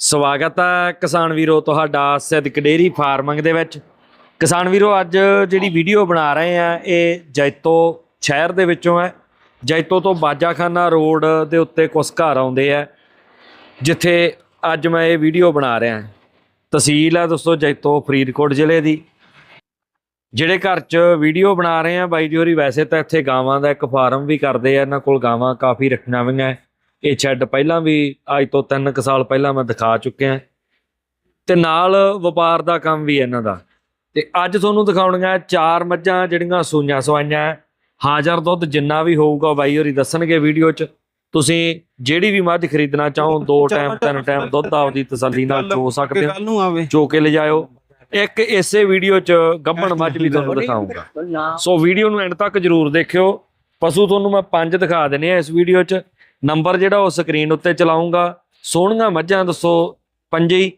ਸਵਾਗਤ ਹੈ ਕਿਸਾਨ ਵੀਰੋ, ਤੁਹਾਡਾ ਸਿੱਧਕ ਡੇਰੀ ਫਾਰਮਿੰਗ ਦੇ ਵਿੱਚ। ਕਿਸਾਨ ਵੀਰੋ, ਅੱਜ ਜਿਹੜੀ ਵੀਡੀਓ ਬਣਾ ਰਹੇ ਆ, ਇਹ ਜੈਤੋ ਸ਼ਹਿਰ ਦੇ ਵਿੱਚੋਂ ਹੈ। ਜੈਤੋ ਤੋਂ ਬਾਜਾਖਾਨਾ ਰੋਡ ਦੇ ਉੱਤੇ ਕੁਝ ਘਰ ਆਉਂਦੇ ਆ, ਜਿੱਥੇ ਅੱਜ ਮੈਂ ਇਹ ਵੀਡੀਓ ਬਣਾ ਰਿਹਾ। ਤਹਿਸੀਲ ਹੈ ਦੋਸਤੋ, ਜੈਤੋ ਫਰੀਦਕੋਟ ਜ਼ਿਲ੍ਹੇ ਦੀ। ਜਿਹੜੇ ਘਰ 'ਚ ਵੀਡੀਓ ਬਣਾ ਰਹੇ ਆ, ਬਾਈ ਜੀ ਹੋਰੀ, ਵੈਸੇ ਤਾਂ ਇੱਥੇ ਗਾਵਾਂ ਦਾ ਇੱਕ ਫਾਰਮ ਵੀ ਕਰਦੇ ਆ, ਇਹਨਾਂ ਕੋਲ ਗਾਵਾਂ ਕਾਫੀ ਰੱਖੀਆਂ ਹੋਈਆਂ। ਇਹ ਸ਼ੈੱਡ ਪਹਿਲਾਂ ਵੀ ਅੱਜ ਤੋਂ 3 ਕੁ ਸਾਲ ਪਹਿਲਾਂ ਮੈਂ ਦਿਖਾ ਚੁੱਕਿਆ ਤੇ ਨਾਲ ਵਪਾਰ ਦਾ ਕੰਮ ਵੀ ਇਹਨਾਂ ਦਾ। ਤੇ ਅੱਜ ਤੁਹਾਨੂੰ ਦਿਖਾਉਣੀਆਂ ਚਾਰ ਮੱਝਾਂ ਜਿਹੜੀਆਂ ਸੂਈਆਂ ਸਵਾਈਆਂ। ਹਾਜ਼ਰ ਦੁੱਧ ਜਿੰਨਾ ਵੀ ਹੋਊਗਾ ਬਾਈ ਹੋਰੀ ਦੱਸਣਗੇ ਵੀਡੀਓ 'ਚ। ਤੁਸੀਂ ਜਿਹੜੀ ਵੀ ਮੱਝ ਖਰੀਦਣਾ ਚਾਹੋ ਦੋ ਟਾਈਮ ਤਿੰਨ ਟਾਈਮ ਦੁੱਧ ਆਪਦੀ ਤਸੱਲੀ ਨਾਲ ਚੋ ਸਕਦੇ ਹੋ। ਚੋ ਕੇ ਲਿਜਾਇਓ। ਇੱਕ ਇਸੇ ਵੀਡੀਓ 'ਚ ਗੱਭਣ ਮੱਝ ਵੀ ਤੁਹਾਨੂੰ ਦਿਖਾਉਂਗਾ ਸੋ ਵੀਡੀਓ ਨੂੰ ਐਂਡ ਤੱਕ ਜਰੂਰ ਦੇਖਿਓ। ਪਸ਼ੂ ਤੁਹਾਨੂੰ ਮੈਂ ਪੰਜ ਦਿਖਾ ਦੇਣੇ ਆ ਇਸ ਵੀਡੀਓ 'ਚ। ਨੰਬਰ ਜਿਹੜਾ ਉਹ ਸਕਰੀਨ ਉੱਤੇ ਚਲਾਉਂਗਾ। ਸੋਹਣੀਆਂ ਮੱਝਾਂ ਦੱਸੋ ਪੰਜੇ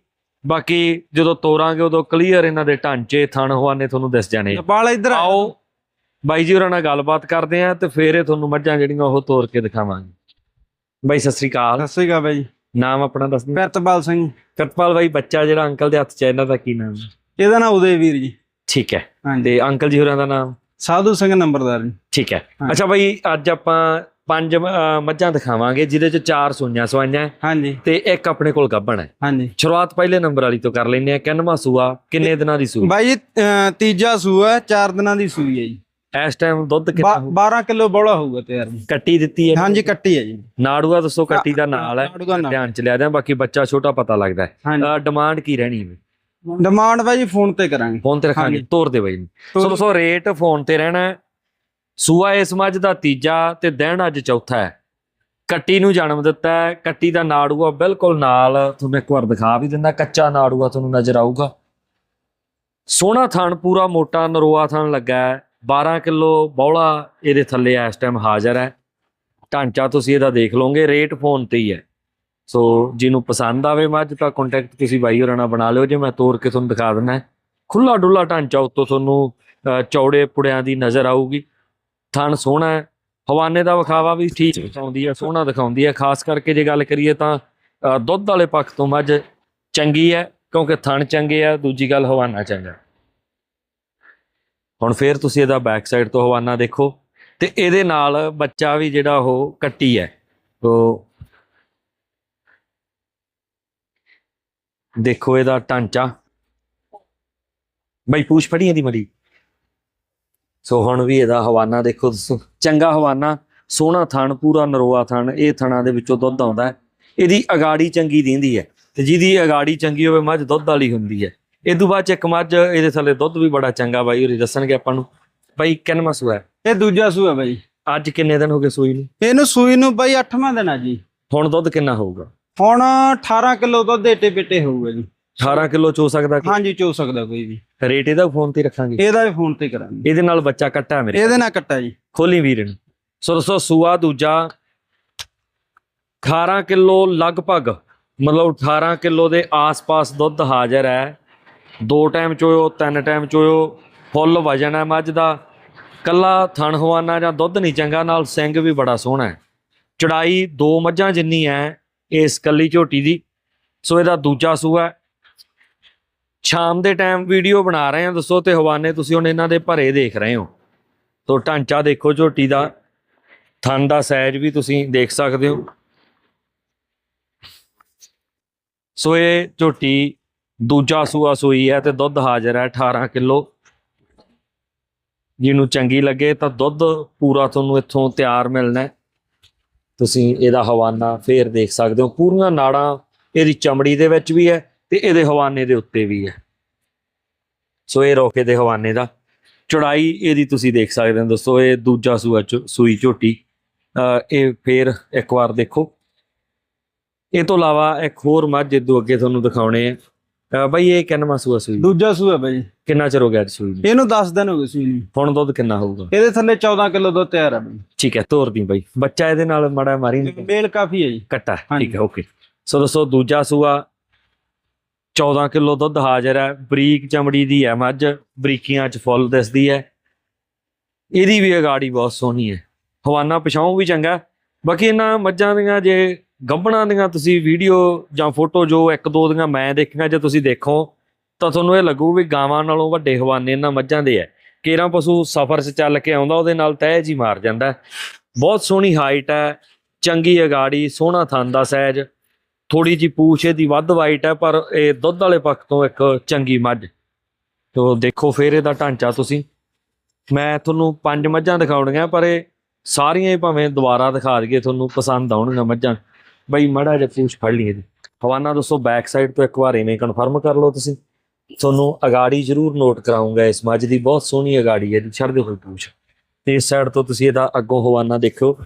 ਬਾਕੀ ਜਦੋਂ ਤੋਰਾਂਗੇ ਉਦੋਂ ਕਲੀਅਰ ਇਹਨਾਂ ਦੇ ਢਾਂਚੇ ਥਣ ਹਵਾਨੇ ਤੁਹਾਨੂੰ ਦਿਸ ਜਾਣੇ। ਨੇਪਾਲ ਇੱਧਰ ਆਓ ਬਾਈ ਜੀ ਹੋਰਾਂ ਨਾਲ ਗੱਲਬਾਤ ਕਰਦੇ ਆ ਤੇ ਫੇਰ ਇਹ ਤੁਹਾਨੂੰ ਮੱਝਾਂ ਜਿਹੜੀਆਂ ਉਹ ਤੋਰ ਕੇ ਦਿਖਾਵਾਂਗੇ। ਬਾਈ ਸਤਿ ਸ੍ਰੀ ਅਕਾਲ। ਸਤਿ ਸ੍ਰੀ ਅਕਾਲ ਬਾਈ ਨਾਮ ਆਪਣਾ ਦੱਸ ਦਿਓ। ਪ੍ਰਿਤਪਾਲ ਸਿੰਘ। ਕਰਪਾਲ ਬਾਈ ਬੱਚਾ ਜਿਹੜਾ ਅੰਕਲ ਦੇ ਹੱਥ 'ਚ ਹੈ ਇਹਨਾਂ ਦਾ ਕੀ ਨਾਮ ਹੈ? ਇਹਦਾ ਨਾਮ ਉਦੇ ਵੀਰ ਜੀ। ਠੀਕ ਹੈ। ਤੇ ਅੰਕਲ ਜੀ ਹੋਰਾਂ ਦਾ ਨਾਮ? ਸਾਧੂ ਸਿੰਘ ਨੰਬਰਦਾਰ ਜੀ। ਠੀਕ ਹੈ। ਅੱਛਾ ਬਾਈ ਅੱਜ ਆਪਾਂ ਪੰਜ ਮੱਝਾਂ ਦਿਖਾਵਾਂਗੇ ਜਿਹਦੇ ਚ ਚਾਰ ਸੂਈਆਂ ਸਵਾਈਆਂ ਹੈ ਹਾਂਜੀ। ਤੇ ਇੱਕ ਆਪਣੇ ਕੋਲ ਗੱਭਣ ਹੈ। ਹਾਂਜੀ। ਸ਼ੁਰੂਆਤ ਪਹਿਲੇ ਨੰਬਰ ਵਾਲੀ ਤੋਂ ਕਰ ਲੈਂਦੇ ਆ ਕਿੰਨਵਾਂ ਸੂਆ ਕਿੰਨੇ ਦਿਨਾਂ ਦੀ ਸੂਈ? ਬਾਈ ਜੀ ਅਹ, ਤੀਜਾ ਸੂਆ ਹੈ, ਚਾਰ ਦਿਨਾਂ ਦੀ ਸੂਈ ਹੈ ਜੀ। ਇਸ ਟਾਈਮ ਦੁੱਧ ਕਿੰਨਾ ਬਾ- 12 ਕਿਲੋ ਬੋਲਾ ਹੋਊਗਾ ਤਿਆਰ ਜੀ। ਕੱਟੀ ਦਿੱਤੀ ਹੈ। ਹਾਂਜੀ ਕੱਟੀ ਹੈ ਜੀ। ਨਾੜੂਆ ਦੱਸੋ ਕੱਟੀ ਦਾ ਨਾਲ ਹੈ। ਨਾਲ। ਧਿਆਨ ਚ ਲਿਆ ਦਿਆਂ ਬਾਕੀ ਬੱਚਾ ਛੋਟਾ ਪਤਾ ਲੱਗਦਾ ਹੈ। ਹਾਂਜੀ। ਡਿਮਾਂਡ ਕੀ ਰਹਿਣੀ ਹੈ? ਡਿਮਾਂਡ ਬਾਈ ਜੀ ਫੋਨ ਤੇ ਕਰਾਂਗੇ। ਫੋਨ ਤੇ ਰੱਖਾਂਗੇ ਹਾਂਜੀ। ਤੋਰ ਦੇ ਬਾਈ ਸੋ ਦੋਸਤੋ ਰੇਟ ਫੋਨ ਤੇ ਰਹਿਣਾ ਹੈ। ਸੂਆ ਇਸ ਮੱਝ ਦਾ ਤੀਜਾ ਤੇ ਦਹਿਣ ਅੱਜ ਚੌਥਾ ਹੈ। ਕੱਟੀ ਨੂੰ ਜਨਮ ਦਿੱਤਾ ਹੈ। ਕੱਟੀ ਦਾ ਨਾੜੂਆ ਬਿਲਕੁਲ ਨਾਲ ਤੁਹਾਨੂੰ ਇੱਕ ਵਾਰ ਦਿਖਾ ਵੀ ਦਿੰਦਾ ਕੱਚਾ ਨਾੜੂਆ ਤੁਹਾਨੂੰ ਨਜ਼ਰ ਆਊਗਾ। ਸੋਹਣਾ ਥਣ ਪੂਰਾ ਮੋਟਾ ਨਰੋਆ ਥਣ ਲੱਗਾ ਹੈ। 12 ਕਿਲੋ ਬੌਲਾ ਇਹਦੇ ਥੱਲੇ ਇਸ ਟਾਈਮ ਹਾਜ਼ਰ ਹੈ। ਢਾਂਚਾ ਤੁਸੀਂ ਇਹਦਾ ਦੇਖ ਲਓਗੇ ਰੇਟ ਫੋਨ ਤੇ ਹੀ ਹੈ। ਸੋ ਜਿਹਨੂੰ ਪਸੰਦ ਆਵੇ ਮੱਝ ਤਾਂ ਕੰਟੈਕਟ ਤੁਸੀਂ ਬਾਈ ਹੋਰਾਂ ਨਾਲ ਬਣਾ ਲਿਓ। ਜੇ ਮੈਂ ਤੋਰ ਕੇ ਤੁਹਾਨੂੰ ਦਿਖਾ ਦਿੰਦਾ ਖੁੱਲਾ ਡੁੱਲਾ ਢਾਂਚਾ ਉੱਤੋਂ ਤੁਹਾਨੂੰ ਅ, ਚੌੜੇ ਪੁੜਿਆਂ ਦੀ ਨਜ਼ਰ ਆਊਗੀ। ਥਣ ਸੋਹਣਾ ਹੈ। ਹਵਾਨੇ ਦਾ ਵਿਖਾਵਾ ਵੀ ਠੀਕ ਦਿਖਾਉਂਦੀ ਹੈ, ਸੋਹਣਾ ਦਿਖਾਉਂਦੀ ਹੈ। ਖਾਸ ਕਰਕੇ ਜੇ ਗੱਲ ਕਰੀਏ ਤਾਂ ਦੁੱਧ ਵਾਲੇ ਪੱਖ ਤੋਂ ਮੱਝ ਚੰਗੀ ਹੈ, ਕਿਉਂਕਿ ਥਣ ਚੰਗੇ ਆ, ਦੂਜੀ ਗੱਲ ਹਵਾਨਾ ਚੰਗਾ। ਹੁਣ ਫੇਰ ਤੁਸੀਂ ਇਹਦਾ ਬੈਕ ਸਾਈਡ ਤੋਂ ਹਵਾਨਾ ਦੇਖੋ, ਤੇ ਇਹਦੇ ਨਾਲ ਬੱਚਾ ਵੀ ਜਿਹੜਾ ਉਹ ਕੱਟੀ ਹੈ। ਉਹ ਦੇਖੋ ਇਹਦਾ ਢਾਂਚਾ। ਬਈ ਪੂਛ ਫੜੀ ਇਹਦੀ ਮੜੀ। ਸੋ ਹੁਣ ਵੀ ਇਹਦਾ ਹਵਾਨਾ ਦੇਖੋ ਚੰਗਾ ਹਵਾਨਾ ਸੋਹਣਾ ਥਣ ਪੂਰਾ ਨਰੋਆ ਥਣ ਇਹ ਥਣਾਂ ਦੇ ਵਿੱਚੋਂ ਦੁੱਧ ਆਉਂਦਾ ਹੈ। ਇਹਦੀ ਅਗਾੜੀ ਚੰਗੀ ਦਿੰਦੀ ਹੈ ਤੇ ਜਿਹਦੀ ਅਗਾੜੀ ਚੰਗੀ ਹੋਵੇ ਮੱਝ ਦੁੱਧ ਵਾਲੀ ਹੁੰਦੀ ਹੈ। ਇਹ ਤੋਂ ਬਾਅਦ ਇੱਕ ਮੱਝ ਇਹਦੇ ਥੱਲੇ ਦੁੱਧ ਵੀ ਬੜਾ ਚੰਗਾ ਬਾਈ ਹੋਰੀ ਦੱਸਣਗੇ ਆਪਾਂ ਨੂੰ। ਬਾਈ ਕਿੰਨਵਾਂ ਸੂਆ ਹੈ? ਇਹ ਦੂਜਾ ਸੂਆ ਬਾਈ। ਅੱਜ ਕਿੰਨੇ ਦਿਨ ਹੋ ਗਏ ਸੂਈ ਨੂੰ? ਇਹਨੂੰ ਸੂਈ ਨੂੰ ਬਾਈ 8ਵਾਂ ਦਿਨ ਆ ਜੀ। ਹੁਣ ਦੁੱਧ ਕਿੰਨਾ ਹੋਊਗਾ? ਹੁਣ 18 ਕਿਲੋ ਦੁੱਧ ਏਟੇ ਪਿੱਟੇ ਹੋਊਗਾ ਜੀ। 18 ਕਿਲੋ ਚੋ ਸਕਦਾ ਹਾਂਜੀ ਚੋ ਸਕਦਾ ਕੋਈ ਵੀ। ਰੇਟ ਇਹਦਾ ਫੋਨ ਤੇ ਰੱਖਾਂਗੇ? ਇਹਦਾ ਵੀ ਫੋਨ ਤੇ ਕਰਾਂਗੇ। ਇਹਦੇ ਨਾਲ ਬੱਚਾ ਕੱਟਾ ਮੇਰੇ ਇਹਦੇ ਨਾਲ ਕੱਟਾ ਜੀ। ਖੋਲੀ ਵੀਰ ਨੂੰ ਸੋ ਦੋਸਤੋ ਸੂਆ ਦੂਜਾ 18 ਕਿਲੋ ਲਗਭਗ ਮਤਲਬ 18 ਕਿਲੋ ਦੇ ਆਸ-ਪਾਸ ਦੁੱਧ ਹਾਜ਼ਰ ਹੈ। ਦੋ ਟਾਈਮ ਚੋਇਓ ਤਿੰਨ ਟਾਈਮ ਚੋਇਓ ਫੁੱਲ ਵਜਨ ਹੈ ਮੱਝ ਦਾ। ਕੱਲਾ ਥਣ ਹਵਾਨਾ ਜਾਂ ਦੁੱਧ ਨਹੀਂ ਚੰਗਾ ਨਾਲ ਸਿੰਘ ਵੀ ਬੜਾ ਸੋਹਣਾ ਹੈ। ਚੜਾਈ ਦੋ ਮੱਝਾਂ ਜਿੰਨੀ ਹੈ ਇਸ ਕੱਲੀ ਝੋਟੀ ਦੀ। ਸੋ ਇਹਦਾ ਦੂਜਾ ਸੂਆ। ਸ਼ਾਮ ਦੇ ਟਾਈਮ ਵੀਡੀਓ ਬਣਾ ਰਹੇ ਹਾਂ, ਦੱਸੋ ਤੇ ਹਵਾਨੇ, ਤੁਸੀਂ ਹੁਣ ਇਹਨਾਂ ਦੇ ਭਰੇ ਦੇਖ ਰਹੇ ਹੋ। ਤੋ ਢਾਂਚਾ ਦੇਖੋ, ਝੋਟੀ ਦਾ, ਥਣ ਦਾ ਸਾਈਜ਼ ਵੀ ਤੁਸੀਂ ਦੇਖ ਸਕਦੇ ਹੋ। ਸੋ ਇਹ ਝੋਟੀ ਦੂਜਾ ਸੂਆ ਸੂਈ ਹੈ ਤੇ ਦੁੱਧ ਹਾਜ਼ਰ ਹੈ 18 ਕਿਲੋ। ਜਿਹਨੂੰ ਚੰਗੀ ਲੱਗੇ ਤਾਂ ਦੁੱਧ ਪੂਰਾ ਤੁਹਾਨੂੰ ਇੱਥੋਂ ਤਿਆਰ ਮਿਲਣਾ ਤੁਸੀਂ ਇਹਦਾ ਹਵਾਨਾ ਫੇਰ ਦੇਖ ਸਕਦੇ ਹੋ। ਪੂਰੀਆਂ ਨਾੜਾਂ ਇਹਦੀ ਚਮੜੀ ਦੇ ਵਿੱਚ ਵੀ ਹੈ। ਤੇ ਇਹਦੇ ਹਵਾਨੇ ਦੇ ਉੱਤੇ ਵੀ ਹੈ। ਸੋ ਇਹ ਰੋਕੇ ਦੇ ਹਵਾਨੇ ਦਾ ਚੜਾਈ ਇਹਦੀ ਤੁਸੀਂ ਦੇਖ ਸਕਦੇ ਹੋ ਦੋਸਤੋ ਇਹ ਦੂਜਾ ਸੂਆ ਚ- ਸੂਈ ਝੋਟੀ। ਇਹ ਫੇਰ ਇੱਕ ਵਾਰ ਦੇਖੋ। ਇਹ ਤੋਂ ਇਲਾਵਾ ਇੱਕ ਹੋਰ ਮੱਝ ਇਦੋਂ ਅੱਗੇ ਤੁਹਾਨੂੰ ਦਿਖਾਉਣੇ ਆ। ਬਈ ਇਹ ਕਿੰਨਵਾਂ ਸੂਆ ਸੂਈ? ਦੂਜਾ ਸੂਆ ਬਾਈ। ਕਿੰਨਾ ਚਿਰ ਹੋ ਗਿਆ ਅੱਜ ਸੂਈ ਇਹਨੂੰ 10 ਦਿਨ ਹੋ ਗਏ ਸੂਈ ਨੂੰ। ਹੁਣ ਦੁੱਧ ਕਿੰਨਾ ਹੋਊਗਾ? ਇਹਦੇ ਥੱਲੇ 14 ਕਿਲੋ ਦੁੱਧ ਤਿਆਰ ਆ ਬਾਈ। ਠੀਕ ਹੈ ਤੋਰ ਦੀ ਬਈ। ਬੱਚਾ ਇਹਦੇ ਨਾਲ ਮੜਾ ਮਾਰੀ। ਮੇਲ ਕਾਫੀ ਹੈ ਜੀ। ਕੱਟਾ। ਠੀਕ ਹੈ ਓਕੇ ਸੋ ਦੋਸਤੋ ਦੂਜਾ ਸੂਆ 14 ਕਿਲੋ ਦੁੱਧ ਹਾਜ਼ਰ ਹੈ, ਬਰੀਕ ਚਮੜੀ ਦੀ ਹੈ ਮੱਝ, ਬਰੀਕੀਆਂ ਚ ਫੁੱਲ ਦਿਸਦੀ ਹੈ। ਇਹਦੀ ਵੀ ਅਗਾੜੀ ਬਹੁਤ ਸੋਹਣੀ ਹੈ। ਹਵਾਨਾ ਪਿਛਾਉਂ ਵੀ ਚੰਗਾ ਬਾਕੀ ਇਹਨਾਂ ਮੱਝਾਂ ਦੀਆਂ ਜੇ ਗੱਭਣਾਂ ਦੀਆਂ ਤੁਸੀਂ ਵੀਡੀਓ ਜਾਂ ਫੋਟੋ ਜੋ ਇੱਕ ਦੋ ਦੀਆਂ ਮੈਂ ਦੇਖੀਆਂ, ਜੇ ਤੁਸੀਂ ਦੇਖੋ, ਤਾਂ ਤੁਹਾਨੂੰ ਇਹ ਲੱਗੂ ਵੀ ਗਾਵਾਂ ਨਾਲੋਂ ਵੱਡੇ ਹਵਾਨੇ ਇਹਨਾਂ ਮੱਝਾਂ ਦੇ ਆ ਕੇਰਾਂ ਪਸ਼ੂ ਸਫ਼ਰ 'ਚ ਚੱਲ ਕੇ ਆਉਂਦਾ, ਉਹਦੇ ਨਾਲ ਤਹਿ ਜੀ ਮਾਰ ਜਾਂਦਾ ਬਹੁਤ ਸੋਹਣੀ ਹਾਈਟ ਹੈ, ਚੰਗੀ ਅਗਾੜੀ, ਸੋਹਣਾ ਥਣ ਦਾ ਸਹਿਜ। ਥੋੜੀ ਜੀ ਪੂਛ, ਇਹਦੀ ਵੱਧ ਵਾਈਟ ਹੈ, ਪਰ ਇਹ ਦੁੱਧ ਵਾਲੇ ਪੱਖ ਤੋਂ ਇੱਕ ਚੰਗੀ ਮੱਝ। ਤੋ ਦੇਖੋ ਫੇਰ ਇਹਦਾ ਢਾਂਚਾ ਤੁਸੀਂ। ਮੈਂ ਤੁਹਾਨੂੰ ਪੰਜ ਮੱਝਾਂ ਦਿਖਾਉਣੀਆਂ, ਪਰ ਇਹ ਸਾਰੀਆਂ ਹੀ ਭਾਵੇਂ ਦੁਬਾਰਾ ਦਿਖਾ ਦਈਏ, ਤੁਹਾਨੂੰ ਪਸੰਦ ਆਉਣਗੀਆਂ ਮੱਝਾਂ। ਬਈ ਮੜਾ ਜਿਹਾ ਪੂਛ ਫੜ ਲਈਏ ਜੀ। ਹਵਾਨਾ ਦੋਸਤੋ ਬੈਕ ਸਾਈਡ ਤੋਂ ਇੱਕ ਵਾਰ ਇਵੇਂ ਕਨਫਰਮ ਕਰ ਲਓ ਤੁਸੀਂ। ਤੁਹਾਨੂੰ ਅਗਾੜੀ ਜ਼ਰੂਰ ਨੋਟ ਕਰਾਉਂਗਾ ਇਸ ਮੱਝ ਦੀ ਬਹੁਤ ਸੋਹਣੀ ਅਗਾੜੀ ਹੈ ਜੀ ਛੱਡਦੇ ਹੋਏ ਪੂਛ। ਤੇ ਇਸ ਸਾਈਡ ਤੋਂ ਤੁਸੀਂ ਇਹਦਾ ਅੱਗੋਂ ਹਵਾਨਾ ਦੇਖਿਓ।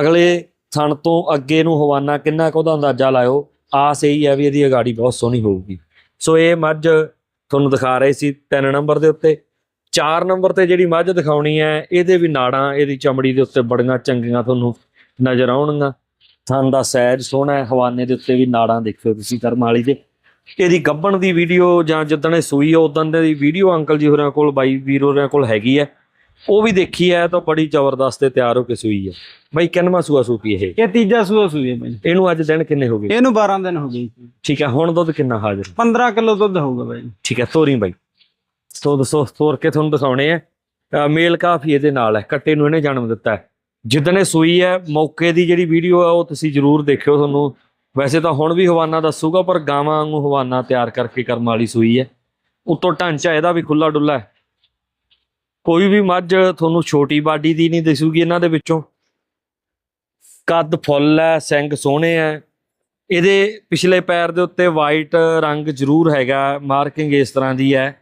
ਅਗਲੇ ਥਣ ਤੋਂ ਅੱਗੇ ਨੂੰ ਹਵਾਨਾ ਕਿੰਨਾ ਕੁ ਉਹਦਾ ਅੰਦਾਜ਼ਾ ਲਾਇਓ, ਆਸ ਇਹੀ ਹੈ ਵੀ ਇਹਦੀ ਅਗਾੜੀ ਬਹੁਤ ਸੋਹਣੀ ਹੋਊਗੀ। ਸੋ ਇਹ ਮੱਝ ਤੁਹਾਨੂੰ ਦਿਖਾ ਰਹੇ ਸੀ 3 ਨੰਬਰ ਦੇ ਉੱਤੇ। 4 ਨੰਬਰ ਤੇ ਜਿਹੜੀ ਮੱਝ ਦਿਖਾਉਣੀ ਹੈ, ਇਹਦੇ ਵੀ ਨਾੜਾਂ, ਇਹਦੀ ਚਮੜੀ ਦੇ ਉੱਤੇ ਬੜੀਆਂ ਚੰਗੀਆਂ ਤੁਹਾਨੂੰ ਨਜ਼ਰ ਆਉਣਗੀਆਂ। ਥਣ ਦਾ ਸਹਿਜ ਸੋਹਣਾ ਹੈ, ਹਵਾਨੇ ਦੇ ਉੱਤੇ ਵੀ ਨਾੜਾਂ ਦੇਖਿਓ ਤੁਸੀਂ ਕਰਮ ਵਾਲੀ ਦੇ। ਇਹਦੀ ਗੱਭਣ ਦੀ ਵੀਡੀਓ ਜਾਂ ਜਿੱਦਣ ਇਹ ਸੂਈ ਆ ਉਦੋਂ ਦੀ ਵੀਡੀਓ ਅੰਕਲ ਜੀ ਹੋਰਾਂ ਕੋਲ, ਬਾਈ ਵੀਰ ਹੋਰਾਂ ਕੋਲ ਹੈਗੀ ਹੈ। ਉਹ ਵੀ ਦੇਖੀ ਹੈ ਤਾਂ ਬੜੀ ਜ਼ਬਰਦਸਤ ਤੇ ਤਿਆਰ ਹੋ ਕੇ ਸੂਈ ਹੈ। ਬਾਈ ਕਿੰਨਵਾਂ ਸੂਆ ਸੂਪੀ ਇਹ? ਇਹ ਤੀਜਾ ਸੂਆ ਸੂਈ ਹੈ ਬਾਈ। ਇਹਨੂੰ ਅੱਜ ਦਿਨ ਕਿੰਨੇ ਹੋ ਗਏ? ਇਹਨੂੰ 12 ਦਿਨ ਹੋ ਗਏ। ਜੀ। ਠੀਕ ਹੈ ਹੁਣ ਦੁੱਧ ਕਿੰਨਾ ਹਾਜ਼ਰ? 15 ਕਿਲੋ ਦੁੱਧ ਹੋਊਗਾ ਬਾਈ। ਠੀਕ ਹੈ ਤੋਰੀ ਬਾਈ। ਸੋ ਦੱਸੋ ਤੋਰ ਕੇ ਤੁਹਾਨੂੰ ਦਿਖਾਉਣੇ ਆ। ਮੇਲ ਕਾਫੀ ਇਹਦੇ ਨਾਲ ਹੈ ਕੱਟੇ ਨੂੰ ਇਹਨੇ ਜਨਮ ਦਿੱਤਾ ਹੈ। ਜਿੱਦਣ ਇਹ ਸੂਈ ਹੈ ਮੌਕੇ ਦੀ ਜਿਹੜੀ ਵੀਡੀਓ ਹੈ ਉਹ ਤੁਸੀਂ ਜਰੂਰ ਦੇਖਿਓ ਤੁਹਾਨੂੰ। ਵੈਸੇ ਤਾਂ ਹੁਣ ਵੀ ਹਵਾਨਾ ਦੱਸੂਗਾ ਪਰ ਗਾਵਾਂ ਵਾਂਗੂ ਹਵਾਨਾ ਤਿਆਰ ਕਰਕੇ ਕਰਮ ਵਾਲੀ ਸੂਈ ਹੈ। ਉੱਤੋਂ ਢਾਂਚਾ ਇਹਦਾ ਵੀ ਖੁੱਲਾ ਡੁੱਲਾ ਹੈ। ਕੋਈ ਵੀ ਮੱਝ ਤੁਹਾਨੂੰ ਛੋਟੀ ਬਾਡੀ ਦੀ ਨਹੀਂ ਦਿਸੂਗੀ ਇਹਨਾਂ ਦੇ ਵਿੱਚੋਂ। ਕੱਦ ਫੁੱਲ ਹੈ, ਸਿੰਗ ਸੋਹਣੇ ਹੈ। ਇਹਦੇ ਪਿਛਲੇ ਪੈਰ ਦੇ ਉੱਤੇ ਵਾਈਟ ਰੰਗ ਜ਼ਰੂਰ ਹੈਗਾ ਮਾਰਕਿੰਗ ਇਸ ਤਰ੍ਹਾਂ ਦੀ ਹੈ।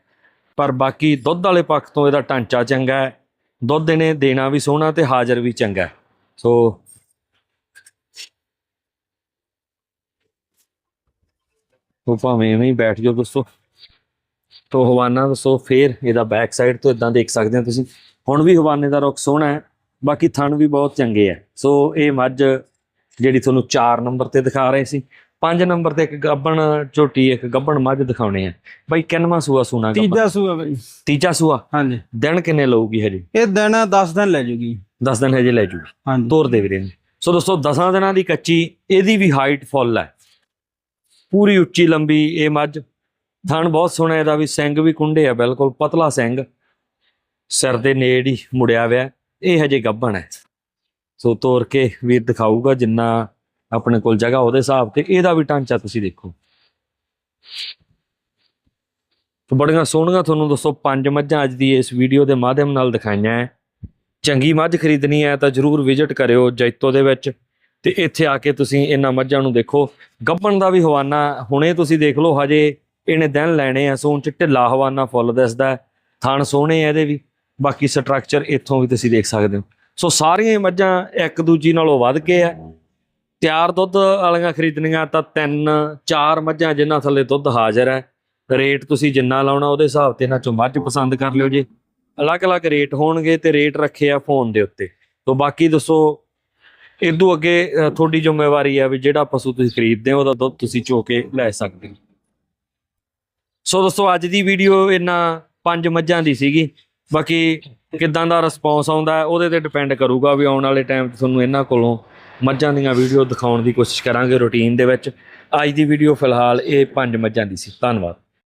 ਪਰ ਬਾਕੀ ਦੁੱਧ ਵਾਲੇ ਪੱਖ ਤੋਂ ਇਹਦਾ ਢਾਂਚਾ ਚੰਗਾ ਹੈ। ਦੁੱਧ ਇਹਨੇ ਦੇਣਾ ਵੀ ਸੋਹਣਾ ਤੇ ਹਾਜ਼ਰ ਵੀ ਚੰਗਾ ਸੋ ਉਹ ਭਾਵੇਂ ਐਵੇਂ ਹੀ ਬੈਠ ਜਾਓ ਦੋਸਤੋ। ਤੋ ਹਵਾਨਾ ਦੱਸੋ ਫੇਰ ਇਹਦਾ ਬੈਕ ਸਾਈਡ ਤੋਂ ਇਦਾਂ ਦੇਖ ਸਕਦੇ ਹੋ ਤੁਸੀਂ। ਹੁਣ ਵੀ ਹਵਾਨੇ ਦਾ ਰੁੱਖ ਸੋਹਣਾ ਹੈ ਬਾਕੀ ਥਣ ਵੀ ਬਹੁਤ ਚੰਗੇ ਹੈ। ਸੋ ਇਹ ਮੱਝ ਜਿਹੜੀ ਤੁਹਾਨੂੰ 4 ਨੰਬਰ ਤੇ ਦਿਖਾ ਰਹੇ ਸੀ। 5 ਨੰਬਰ ਤੇ ਇੱਕ ਗੱਬਣ ਝੋਟੀ ਇੱਕ ਗੱਬਣ ਮੱਝ ਦਿਖਾਉਣੇ ਆ। ਬਾਈ ਕਿੰਨਵਾਂ ਸੂਆ ਸੂਣਾ ਗੱਭਣ? ਤੀਜਾ ਸੂਆ ਬਾਈ। ਤੀਜਾ ਸੂਆ? ਹਾਂਜੀ। ਦਿਨ ਕਿੰਨੇ ਲਊਗੀ ਹਜੇ? ਇਹ ਦਿਨ 10 ਦਿਨ ਲੈ ਜੂਗੀ। 10 ਦਿਨ ਹਜੇ ਲੈ ਜੂ ਹਾਂਜੀ। ਤੋਰ ਦੇ ਵੀਰੇ। ਸੋ ਦੋਸਤੋ 10 ਦਿਨਾਂ ਦੀ ਕੱਚੀ ਇਹਦੀ ਵੀ ਹਾਈਟ ਫੁੱਲ ਹੈ। ਪੂਰੀ ਉੱਚੀ ਲੰਬੀ ਇਹ ਮੱਝ ਥਣ ਬਹੁਤ ਸੋਹਣਾ ਇਹਦਾ ਵੀ, ਸਿੰਘ ਵੀ ਕੁੰਡੇ ਆ ਬਿਲਕੁਲ, ਪਤਲਾ ਸਿੰਘ। ਸਿਰ ਦੇ ਨੇੜ ਹੀ ਮੁੜਿਆ ਹੋਇਆ, ਇਹ ਹਜੇ ਗੱਭਣ ਹੈ। ਸੋ ਤੋਰ ਕੇ ਵੀਰ ਦਿਖਾਊਗਾ ਜਿੰਨਾ ਆਪਣੇ ਕੋਲ ਜਗ੍ਹਾ ਉਹਦੇ ਹਿਸਾਬ ਤੇ, ਇਹਦਾ ਵੀ ਢਾਂਚਾ ਤੁਸੀਂ ਦੇਖੋ। ਤੇ ਬੜੀਆਂ ਸੋਹਣੀਆਂ ਤੁਹਾਨੂੰ ਦੱਸੋ, ਪੰਜ ਮੱਝਾਂ ਅੱਜ ਦੀ ਇਸ ਵੀਡੀਓ ਦੇ ਮਾਧਿਅਮ ਨਾਲ ਦਿਖਾਈਆਂ ਹੈ ਚੰਗੀ ਮੱਝ ਖਰੀਦਣੀ ਹੈ ਤਾਂ ਜਰੂਰ ਵਿਜ਼ਿਟ ਕਰਿਓ ਜੈਤੋ ਦੇ ਵਿੱਚ। ਤੇ ਇੱਥੇ ਆ ਕੇ ਤੁਸੀਂ ਇਹਨਾਂ ਮੱਝਾਂ ਨੂੰ ਦੇਖੋ, ਗੱਭਣ ਦਾ ਵੀ ਹਵਾਨਾ, ਹੁਣੇ ਤੁਸੀਂ ਦੇਖ ਲਓ, ਹਜੇ ਇਹਨੇ ਦਿਨ ਲੈਣੇ ਆ, ਸੋਨ ਚ ਢਿੱਲਾ ਹਵਾਨਾ ਫੁੱਲ ਦਿਸਦਾ ਥਣ ਸੋਹਣੇ ਆ ਇਹਦੇ ਵੀ, ਬਾਕੀ ਸਟਰਕਚਰ ਇੱਥੋਂ ਵੀ ਤੁਸੀਂ ਦੇਖ ਸਕਦੇ ਹੋ। ਸੋ ਸਾਰੀਆਂ ਮੱਝਾਂ ਇੱਕ ਦੂਜੀ ਨਾਲੋਂ ਵੱਧ ਕੇ ਆ। ਤਿਆਰ ਦੁੱਧ ਵਾਲੀਆਂ ਖਰੀਦਣੀਆਂ ਤਾਂ ਤਿੰਨ, ਚਾਰ ਮੱਝਾਂ ਜਿਨ੍ਹਾਂ ਥੱਲੇ ਦੁੱਧ ਹਾਜ਼ਰ ਹੈ। ਰੇਟ ਤੁਸੀਂ ਜਿੰਨਾ ਲਾਉਣਾ ਉਹਦੇ ਹਿਸਾਬ ਤੇ ਇਹਨਾਂ ਚੋਂ ਮੱਝ ਪਸੰਦ ਕਰ ਲਿਓ ਜੀ। ਅਲੱਗ-ਅਲੱਗ ਰੇਟ ਹੋਣਗੇ ਤੇ ਰੇਟ ਰੱਖੇ ਆ ਫੋਨ ਦੇ ਉੱਤੇ। ਤੋਂ ਬਾਕੀ ਦੱਸੋ ਇਦੋਂ ਅੱਗੇ ਤੁਹਾਡੀ ਜ਼ਿੰਮੇਵਾਰੀ ਆ ਵੀ ਜਿਹੜਾ ਪਸ਼ੂ ਤੁਸੀਂ ਖਰੀਦਦੇ ਹੋ, ਉਹਦਾ ਦੁੱਧ ਤੁਸੀਂ ਚੋ ਕੇ ਲੈ ਸਕਦੇ ਹੋ। ਸੋ ਦੋਸਤੋ, ਅੱਜ ਦੀ ਵੀਡੀਓ ਇਹਨਾਂ ਪੰਜ ਮੱਝਾਂ ਦੀ ਸੀਗੀ। ਬਾਕੀ ਕਿੱਦਾਂ ਦਾ ਰਿਸਪੌਂਸ ਆਉਂਦਾ, ਉਹਦੇ ਤੇ ਡਿਪੈਂਡ ਕਰੂਗਾ ਵੀ ਆਉਣ ਵਾਲੇ ਟਾਈਮ 'ਚ ਤੁਹਾਨੂੰ ਇਹਨਾਂ ਕੋਲੋਂ ਮੱਝਾਂ ਦੀਆਂ ਵੀਡੀਓ ਦਿਖਾਉਣ ਦੀ ਕੋਸ਼ਿਸ਼ ਕਰਾਂਗੇ ਰੁਟੀਨ ਦੇ ਵਿੱਚ। ਅੱਜ ਦੀ ਵੀਡੀਓ ਫਿਲਹਾਲ ਇਹ ਪੰਜ ਮੱਝਾਂ ਦੀ ਸੀ। ਧੰਨਵਾਦ।